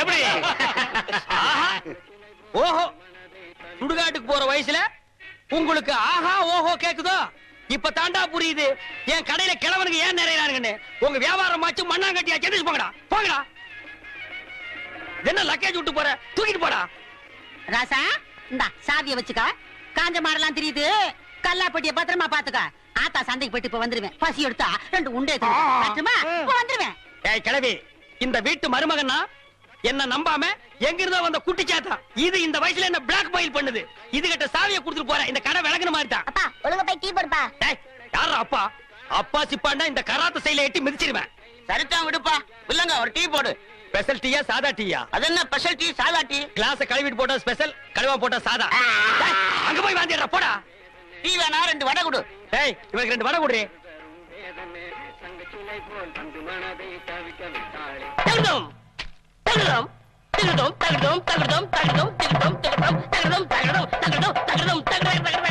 எப்படி? ஓஹோ. சுடுகாட்டுக்கு போற வயசுல உங்களுக்கு ஆஹா ஓஹோ கேக்குதோ? இப்ப தாண்டா புரியுது. என் கடையில கிழவனுக்கு ஏன் நிறையறானுங்கன்னு உங்க வியாபாரம் ஆச்சு மண்ணாங்கட்டியா சென்னிச்சு போங்கடா. போங்கடா. என்ன லக்கேஜ் விட்டு போற? தூக்கிட்டு போடா. ராசா இந்தா சாவிய வச்சுக்க. காஞ்ச மாடெல்லாம் தெரியுது. கல்லாப்பட்டிய பத்திரமா பாத்துக்க ஆத்தா சந்தைக்கு போயிட்டு இப்ப வந்துருவேன். பசி எடுத்தா ரெண்டு உண்டை இப்ப வந்துருவேன். ஏய் கிழவி இந்த வீட்டு மருமகன்னா என்ன நம்பாம எங்க இருந்தோ வந்த குட்டி சாத்தா. இது இந்த வயசுல என்ன பிளாக் மெயில் பண்ணுது. இது கிட்ட சாவியை கொடுத்துட்டு போறேன். இந்த கடை விளக்குன மாதிரி தான். அப்பா ஒழுங்கா போய் டீ போடுப்பா. டேய், யாரா அப்பா? அப்பா சிப்பாண்டா இந்த கராத்த சைல எட்டி மிதிச்சிருவேன். சரிதான் விடுப்பா. இல்லங்க ஒரு டீ போடு. ஸ்பெஷல் டீயா சாதா டீயா? அது என்ன ஸ்பெஷல் டீ சாதா டீ? கிளாஸ் கழுவிட்டு போட்டா ஸ்பெஷல் கழுவா போட்டா சாதா. அங்க போய் வாந்திடுறா போடா. டீ வேணா ரெண்டு வடை கொடு. டேய் இவனுக்கு ரெண்டு வடை குடுறே தகடம் திருடம் தகடம் தகடம் தகடம் திருடம் திருடம் தகடம் தகடம் தகடம் தகடம்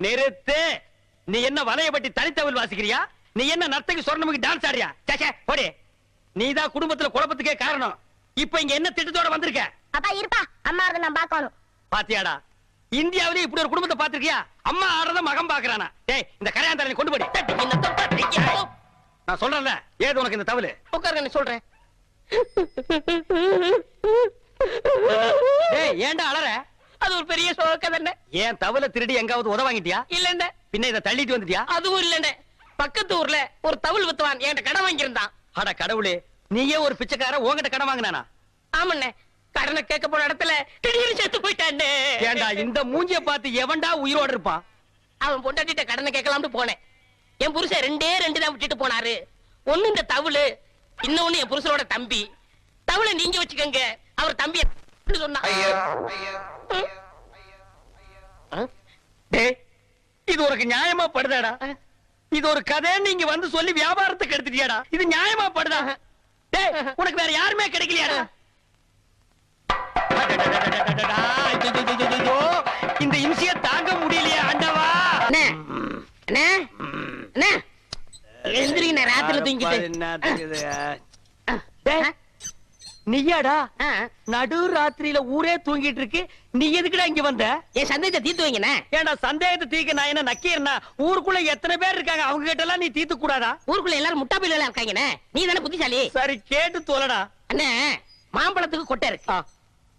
நிறுத்து நீ என்ன வலையப்பட்டி தனித்தவில் வாசிக்கிறியா நீ என்ன நர்த்தகி சொர்ணமுகி டான்ஸ் ஆடுறியா சேச்சே போடி நீ தான் குடும்பத்துல குழப்பத்துக்கே காரணம் இப்ப இங்க என்ன திட்டத்தோட வந்திருக்க அப்பா இருப்பா அம்மா ஆடுறத நான் பார்க்கணும் பாத்தியாடா இந்தியாவிலே இப்படி ஒரு குடும்பத்தை பாத்திருக்கியா அம்மா ஆடுறத மகன் பாக்குறானா டேய் இந்த கரையாந்தரனை கொண்டு போடி நான் சொல்றேன்ல ஏது உனக்கு இந்த தவளு உட்காருங்க சொல்றேன். ஏன்டா அலற? அது ஒரு பெரிய சோக தானே ஏன் தவளை திருடி எங்காவது உத வாங்கிட்டியா? இல்லண்ட பின்ன இதை தள்ளிட்டு வந்துட்டியா? அதுவும் இல்லண்ட பக்கத்து ஊர்ல ஒரு தவுள் வித்துவான் என்கிட்ட கடன் வாங்கியிருந்தான். அட கடவுளே நீயே ஒரு பிச்சைக்கார உன்கிட்ட கடன் வாங்கினானா? ஆமண்ணே. கடனை கேட்க போன இடத்துல திடீர்னு செத்து போயிட்டானே ஏன்டா இந்த மூஞ்சிய பார்த்து எவன்டா உயிரோட இருப்பான்? அவன் பொண்டாட்டிட்ட கடனை கேட்கலாம்னு போனேன். என் புருஷன் ரெண்டே ரெண்டு தான் விட்டுட்டு போனாரு. ஒண்ணு இந்த தவுளு இன்னொன்னு என் புருஷனோட தம்பி. தவுளை நீங்க வச்சுக்கோங்க. அவர் தம்பி சொன்னா. இது உனக்கு நியாயமா படுதாடா? இது ஒரு கதை நீங்க வந்து சொல்லி வியாபாரத்துக்கு எடுத்துட்டியாடா? இது நியாயமா படுதா? உனக்கு வேற யாருமே கிடைக்கலையாடா? இந்த இம்சைய தாங்க முடியலையே ஆண்டவா அண்ணே அண்ணே அண்ணே எழுந்திரிங்க ராத்திரில தூங்கிட்டு. டேய், நீயாடா? ஆ, நடு ராத்திரியில ஊரே தூங்கிட்டு இருக்கு. நீ எதுக்குடா இங்க வந்த? என் சந்தேகத்தை தீர்த்து வைங்கண்ணே. ஏன்டா சந்தேகத்தை தீக்க நான் என்ன நக்கீரனா? ஊருக்குள்ள எத்தனை பேர் இருக்காங்க? அவங்க கிட்ட எல்லாம் நீ தீர்த்து கூடாதா? ஊருக்குள்ள எல்லாரும் முட்டா பையில இருக்காங்கண்ணே. நீ தானே புத்திசாலி. சரி கேட்டு தோலடா. அண்ணே மாம்பழத்துக்கு கொட்டை இருக்கு.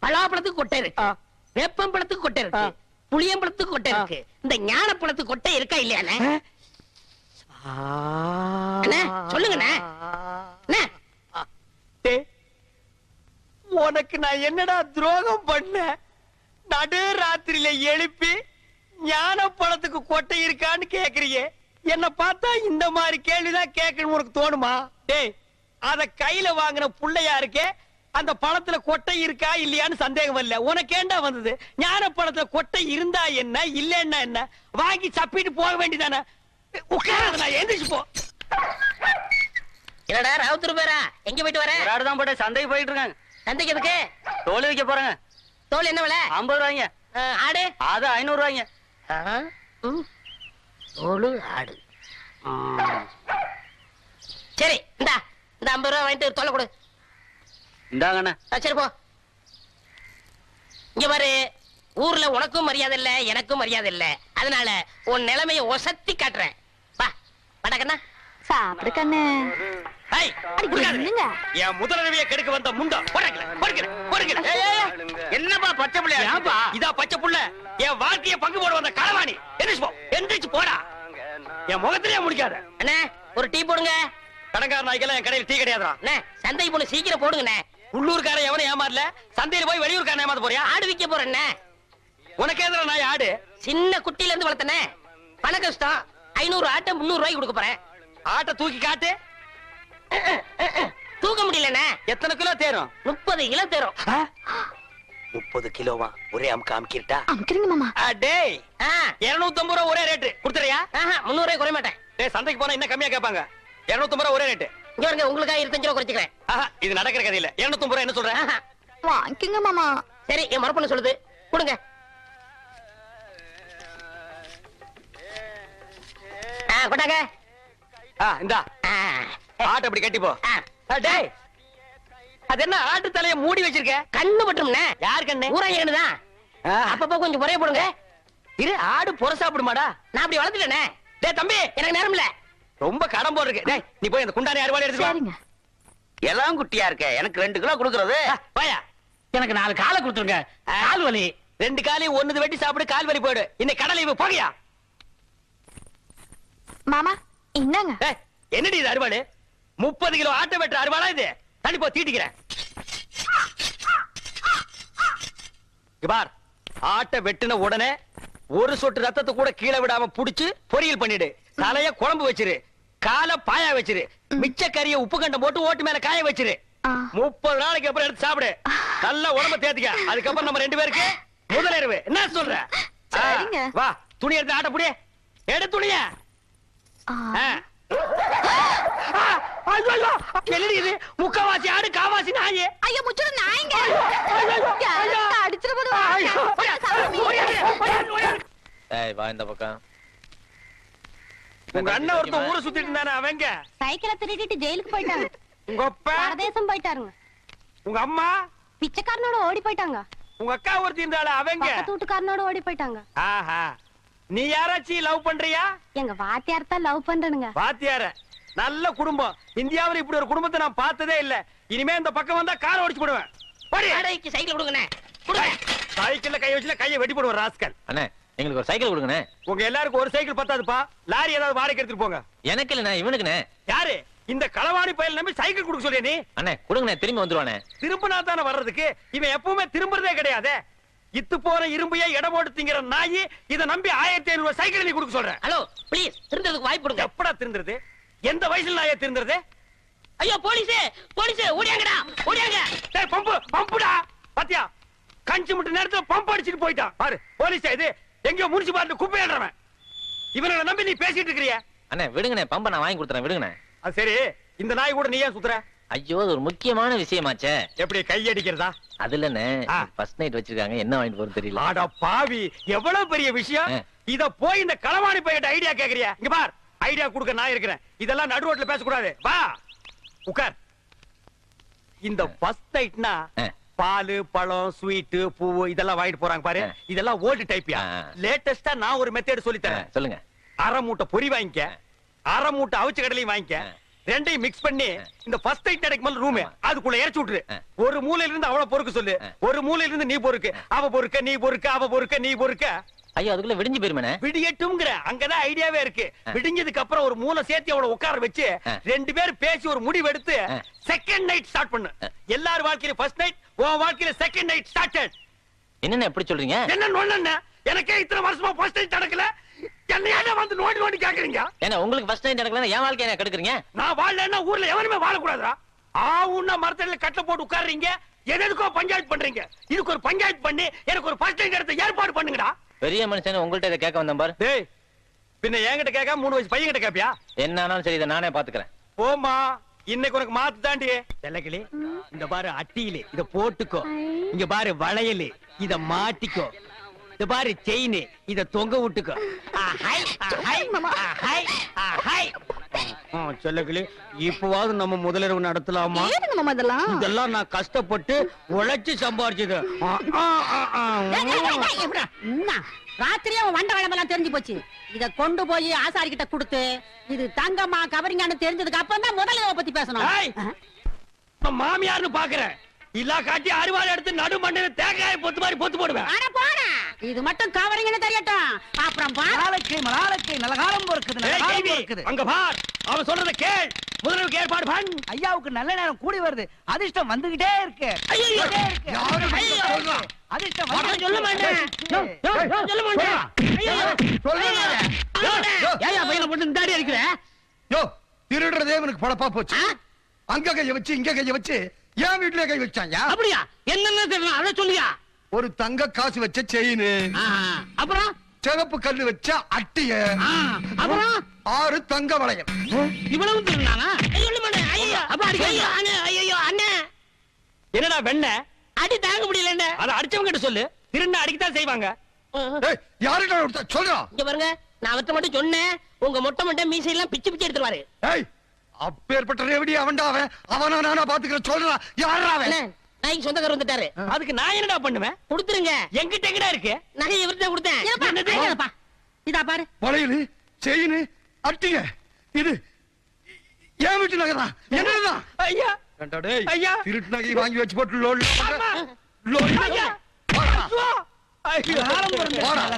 பலாப்பழத்துக்கு கொட்டை இருக்கு. வேப்பம்பழத்துக்கு கொட்டை இருக்கு. புளியம்பழத்துக்கு கொட்டை. இருக்கு. இந்த ஞானப்பழத்துக்கு கொட்டை இருக்கா இல்லையாண்ணே சொல்லுங்க உனக்கு நான் என்னடா துரோகம் பண்ண? நடு ராத்திரியில எழுப்பி ஞான பழத்துக்கு கொட்டை இருக்கான்னு கேக்குறியே. என்ன பார்த்தா இந்த மாதிரி கேள்விதான் கேட்கணும் உனக்கு தோணுமா? டேய் அத கையில வாங்கின புள்ளையா இருக்கே அந்த பழத்துல கொட்டை இருக்கா இல்லையான்னு சந்தேகம் இல்ல உனக்கு ஏண்டா வந்தது? ஞான பழத்துல கொட்டை இருந்தா என்ன இல்லன்னா என்ன? வாங்கி சப்பிட்டு போக வேண்டியதானே? உட்காராத நான் எந்திரிச்சு போ. என்னடா ராவுத்தர் பேரா எங்க போயிட்டு வர? தான் போட்டு சந்தைக்கு போயிட்டு இருக்காங்க சந்தைக்கு எதுக்கு? தோல் வைக்க போறாங்க. தோல் என்ன விலை? ஐம்பது ரூபாய்ங்க. ஆடு? அது ஐநூறு ரூபாய்ங்க. தோலு ஆடு. சரி இந்தா இந்த ஐம்பது ரூபா வாங்கிட்டு தோலை கொடு. இந்தாங்கண்ணா. சரி போ. இங்க பாரு. ஊர்ல உனக்கும் மரியாதை இல்ல எனக்கும் மரியாதை இல்ல. அதனால உன் நிலைமைய ஒசத்தி காட்டுறேன். வா வடக்கண்ணா சாப்பிடு கண்ணு. என்னப்பா பச்சை ஏன்பா? இதா பச்சை புள்ள. என் வாழ்க்கைய பங்கு போட வந்த களவாணி. எந்திரிச்சு போடா. என் முகத்திலேயே முடிக்காத. அண்ணே ஒரு டீ போடுங்க. கடங்கார நாய்க்கெல்லாம் என் கடையில் டீ கிடையாதுடா. அண்ணே சந்தைக்கு போன சீக்கிரம் போடுங்கண்ணே. உள்ளூர்காரன் எவனும் ஏமாறல சந்தையில போய் வெளியூர்காரன் ஏமாத்த போறியா? ஆடு விக்க போறேண்ணே உனக்கு எதிர நாய் ஆடு? சின்ன குட்டில இருந்து வளர்த்தனே. பண கஷ்டம் ஐநூறு ஆட்டை முந்நூறு ரூபாய்க்கு கொடுக்க போறேன். ஆட்டை தூக்கி காட்டு. தூக்க முடியலண்ணே. எத்தனை கிலோ தேரும்? முப்பது கிலோ தரும். முப்பது கிலோவா? ஒரே அமுக்கு அமுக்கிட்டா? அமுக்கிறீங்க மாமா. டேய். இருநூத்தி ரூபா ஒரே ரேட்டு கொடுத்துறியா ஆஹா, முந்நூறு ரூபாய் குறைய மாட்டேன். டேய் சந்தைக்கு போனா இன்னும் கம்மியா கேட்பாங்க. இருநூத்தி ரூபா ஒரே ரேட்டு இங்க பாருங்க உங்களுக்காக இருபத்தஞ்சு ரூபா குறைச்சிக்கிறேன். ஆஹா இது நடக்கிற கதை இல்ல இருநூத்தி ரூபா என்ன சொல்றேன். வாங்கிக்கோங்க மாமா. சரி என் மரப்பண்ண சொல்லுது. கொடுங்க. கொண்டாங்க. ஆ இந்தா. ஆட்டை அப்படி கட்டி போ டேய். அது என்ன ஆட்டு தலைய மூடி வச்சிருக்க? கண்ணு பட்டும்னே யார் கண்ணு? ஊராங்கன்னுதான் ஆ, அப்பப்போ கொஞ்சம் குறைய போடுங்க. இரு ஆடு புற சாப்பிடுமாடா. நான் அப்படி வளர்த்துட்டேனே. டேய் தம்பி. எனக்கு நேரம் இல்ல ரொம்ப கடன் போடுறீங்க டேய் நீ போய் அந்த குண்டானி அறுவாளை எடுத்து வா. சரிங்க. எல்லாம் குட்டியா இருக்க. எனக்கு ரெண்டு கிலோ கொடுக்கறது. வாயா எனக்கு நாலு காலை கொடுத்துருங்க. கால் வலி. ரெண்டு காலையும் ஒண்ணுது வெட்டி சாப்பிடு கால் வலி போயிடு. இன்னைக்கு கடலை போகையா? மாமா ஏய், என்னடி இது அறுவாடு முப்பது கிலோ ஆட்டை வெட்டுற அறுவாளா இது? தள்ளி போ தீட்டிக்கிறேன். பார். ஆட்டை வெட்டின உடனே ஒரு சொட்டு ரத்தத்தை கூட கீழே விடாம புடிச்சு பொரியல் பண்ணிடு. தலைய குழம்பு வச்சிரு. காலை பாயா வச்சிரு. மிச்ச கறிய உப்பு கண்டம் போட்டு ஓட்டு மேல காய வச்சிரு. முப்பது நாளைக்கு அப்புறம் எடுத்து சாப்பிடு. நல்ல உடம்ப தேத்திக்க. அதுக்கப்புறம் நம்ம ரெண்டு பேருக்கு முதலிரவு என்ன சொல்ற. வா. துணி எடுத்து ஆட்ட புடி. எடு துணிய. என்னடி முக்கவாசி ஆடு காவாசி நாயே. ஐயோ முச்சுரு நாய்ங்க. அடிச்சிட வா இந்த பக்கம். உங்க அண்ணன் ஒருத்தன் ஊரை சுத்திட்டு இருந்தானே அவங்க? சைக்கிளை திருடிட்டு ஜெயிலுக்கு போயிட்டாங்க. உங்க அப்பா? பரதேசம் போயிட்டாருங்க. உங்க அம்மா? பிச்சைக்காரனோட ஓடி போயிட்டாங்க. உங்க அக்கா ஒருத்தி இருந்தாள அவங்க? பக்கத்து வீட்டுக்காரனோட ஓடி போயிட்டாங்க. ஆஹா. நீ யாராச்சும் லவ் பண்றியா? எங்க வாத்தியார் தான் லவ் பண்றனுங்க. பாத்தியார நல்ல குடும்பம். இந்தியாவுல இப்படி ஒரு குடும்பத்தை நான் பார்த்ததே இல்ல. இனிமே இந்த பக்கம் வந்தா காரை ஓடிச்சு போடுவேன். போடி. வாடகைக்கு சைக்கிள் கொடுங்கண்ணே. கொடுங்க. சைக்கிள்ல கை வச்சுல கையை வெட்டி போடுவேன் ராஸ்கல். அண்ணே எங்களுக்கு ஒரு சைக்கிள் கொடுங்கண்ணே. உங்க எல்லாருக்கும் ஒரு சைக்கிள் பத்தாதுப்பா. லாரி ஏதாவது வாடகை எடுத்துட்டு போங்க. எனக்கு இல்லண்ணே இவனுக்குண்ணே. யாரு? இந்த களவாணி பயல் நம்பி சைக்கிள் கொடுக்க சொல்லிய நீ? அண்ணே கொடுங்கண்ணே திரும்பி வந்துருவானே திரும்பினா தானே வர்றதுக்கு? இவன் எப்பவுமே திரும்புறதே கிடையாது. இத்து போன இரும்பையே இடம் போட்டு திங்கிற நாயி இத நம்பி ஆயிரத்தி ஐநூறு சைக்கிள் நீ கொடுக்க சொல்ற. ஹலோ ப்ளீஸ் திருந்ததுக்கு வாய்ப்பு கொடுங்க. எப்படா திருந்துறது? எந்த வயசுல நாயே திருந்துறது? ஐயோ போலீஸே போலீஸே ஓடியாங்கடா ஓடியாங்க. டேய் பம்பு பம்புடா. பாத்தியா? கஞ்சி முட்டு நேரத்துல பம்ப் அடிச்சிட்டு போயிட்டான். பாரு போலீஸ் இது எங்கயோ முடிச்சு பாட்டு குப்பையாடுறவன். இவனை நம்பி நீ பேசிட்டு இருக்கிறிய. அண்ணே விடுங்கண்ணே பம்பை நான் வாங்கி கொடுத்துறேன் விடுங்கண்ணே. அது சரி இந்த நாய் கூட நீ ஏன் சுத்துற? ஐயோ அது ஒரு முக்கியமான விஷயமாச்சே. எப்படி கை அடிக்கிறதா? அது இல்லண்ணே ஆ. ஃபர்ஸ்ட் நைட் வச்சிருக்காங்க என்ன வாங்கிட்டு போறது தெரியல. ஆடா பாவி எவ்வளவு பெரிய விஷயம். இத போய் இந்த களவாணி பையன் ஐடியா கேக்குறியா. இங்க பார் ஐடியா கொடுக்க நான் இருக்கிறேன். இதெல்லாம் நடு ரோட்ல பேசக்கூடாது. வா உட்கார். இந்த ஃபர்ஸ்ட் நைட்னா. பாலு பழம் ஸ்வீட் பூவு இதெல்லாம் வாங்கிட்டு போறாங்க பாரு. இதெல்லாம் ஓல்டு டைப்யா ஆ. லேட்டஸ்டா நான் ஒரு மெத்தட் சொல்லி தரேன். சொல்லுங்க. அரை மூட்டை பொரி வாங்கிக்க. அரை மூட்டை அவிச்ச கடலையும் வாங்கிக்க. ரெண்டையும் மிக்ஸ் பண்ணி. இந்த ஃபர்ஸ்ட் நைட் நடக்கும் ரூம். அதுக்குள்ள இறச்சி விட்டுரு. ஒரு மூலையில இருந்து அவள பொறுக்க சொல்லு. ஒரு மூலையில இருந்து நீ பொறுக்கு அவ பொறுக்க நீ பொறுக்க அவ பொறுக்க நீ பொறுக்க ஐயோ அதுக்குள்ள விடிஞ்சு போயிருமேண்ணே விடியட்டும்ங்கிற அங்கதான் ஐடியாவே இருக்கு. விடிஞ்சதுக்கு அப்புறம் ஒரு மூளை சேர்த்து அவளை உட்கார வச்சு. ரெண்டு பேரும் பேசி ஒரு முடிவு எடுத்து. செகண்ட் நைட் ஸ்டார்ட் பண்ணு. எல்லார் வாழ்க்கையில ஃபர்ஸ்ட் நைட் உன் வாழ்க்கையில செகண்ட் நைட் ஸ்டார்டட் என்னண்ணே எப்படி சொல்றீங்க என்ன நொண்ணு எனக்கே இத்தனை வருஷமா ஃபர்ஸ்ட் நைட் நடக்கல என்ன ஏன் வந்து நோண்டி நோண்டி கேக்குறீங்க? ஏன்னா உங்களுக்கு ஃபர்ஸ்ட் நைட் நடக்கலன்னா என் வாழ்க்கையை கெடுக்குறீங்க? நான் வாழலன்னா ஊர்ல எவனுமே வாழக்கூடாதுடா. ஆவுன்னா மரத்தடியில கட்டல போட்டு உட்கார்றீங்க. எது எதுக்கோ பஞ்சாயத்து பண்றீங்க. இதுக்கு ஒரு பஞ்சாயத்து பண்ணி எனக்கு ஒரு ஃபர்ஸ்ட் நைட் எடுத்து ஏற்பாடு பண்ணுங்கடா. பெரிய மனுஷன் உங்கள்ட்ட இதை கேட்க வந்தேன் பாரு. டேய் பின்ன என்கிட்ட கேட்காம மூணு வயசு பையன் கிட்ட கேப்பியா? என்ன ஆனாலும் சரி இதை நானே பாத்துக்கிறேன். போமா இன்னைக்கு உனக்கு மாத்து தாண்டி. வெள்ளக்கிளி இந்த பாரு அட்டியில இத போட்டுக்கோ. இங்க பாரு வளையல் இத மாட்டிக்கோ. பாரு செயின் இத தொங்க விட்டுக்கோ. செல்லக்கிளி இப்பவாவது நம்ம முதலிரவு நடத்தலாமா? இதெல்லாம்? நான் கஷ்டப்பட்டு உழைச்சு சம்பாரிச்சது. ராத்திரியே வண்ட வேலைமெல்லாம் தெரிஞ்சு போச்சு. இத கொண்டு போய் ஆசாரி கிட்ட கொடுத்து இது தங்கம்மா கவரிங்கான்னு தெரிஞ்சதுக்கு அப்புறம் தான் முதல்ல பத்தி பேசணும். மாமியார்னு பாக்குறேன். இல்லா காட்டி அறுவாள் எடுத்து நடு மண்ணில தேங்காய பொத்து மாதிரி பொத்து போடுவேன். அட போடா. இது மட்டும் கவரிங்னு தெரியட்டும். அப்புறம் பாரு. நாளைக்கு நாளைக்கு நல்ல காலம் பொறுக்குது நல்ல காலம் பொறுக்குது. அங்க பார். அவன் சொல்றத கேள். முதல்வருக்கு ஏற்பாடு பண் ஐயாவுக்கு நல்ல நேரம் கூடி வருது. அதிர்ஷ்டம் வந்துகிட்டே இருக்கு. ஐயோ, வந்துகிட்டே இருக்கு. யாரு ஐயோ, சொல்றா? அதிர்ஷ்டம் சொல்ல மாட்டேன். சொல்ல மாட்டேன். ஐயோ. ஏயா பையனை போட்டு இந்த அடி அடிக்கிற? யோ திருடுறதே இவனுக்கு பழப்பா போச்சு. அங்க கைய வச்சு இங்க கைய வச்சு என் வீட்டுல கை வச்சாயா அப்படியா? என்னென்ன தெரியணும் அதை சொல்லியா? ஒரு தங்க காசு வச்ச செயின் அப்புறம்? சிவப்பு கல்லு வச்ச அட்டிய ஆ, அப்புறம்? ஆறு தங்க வளையம் இவ்வளவு திருநானா சொல்ல மாட்டேன் ஐயோ அப்ப அடி ஐயோ அண்ணே ஐயோ அண்ணே. என்னடா வெண்ண? அடி தாங்க முடியல அத அடிச்சவங்க கிட்ட சொல்லு. திருண்ண அடிக்கத்தான் செய்வாங்க. யாருடா சொல்றா. இங்க பாருங்க நான் அவர்ட்ட மட்டும் சொன்னேன். உங்க மொட்டை மொட்டை மீசை எல்லாம் பிச்சு பிச்சு எடுத்துருவாரு. அப்பேற்பட்ட ரேவடி அவன்டா அவன். அவனா நானா பாத்துக்கிற சொல்றா. யாரா அவன்? நாய்க்கு சொந்தக்காரர் வந்துட்டாரு. அதுக்கு நான் என்னடா பண்ணுவேன்? கொடுத்துருங்க. எங்கிட்ட எங்கடா இருக்கு? நகை இவர்கிட்ட கொடுத்தேன். இதா பாரு. வளையலு செயின் அட்டிங்க இது ஏன் வீட்டு நகைதான். என்னதுதான்? ஐயா. ஏண்டா டேய், ஐயா. திருட்டு நகை வாங்கி வச்சு போட்டு லோன். லோன் ஐயா. ஐயோ. ஐயோ.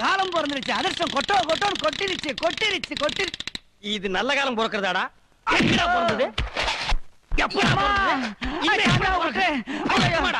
காலம் பிறந்துருச்சு. அதிர்ஷ்டம் கொட்டோ கொட்டோன்னு கொட்டிருச்சு கொட்டிருச்சு கொட்டிருச்சு இது நல்ல காலம் பிறக்கிறதாடா. எங்கடா பிறந்தது எப்படா பிறந்தது? இன்னும் எப்படா பிறந்தது? ஐயா. எப்படா?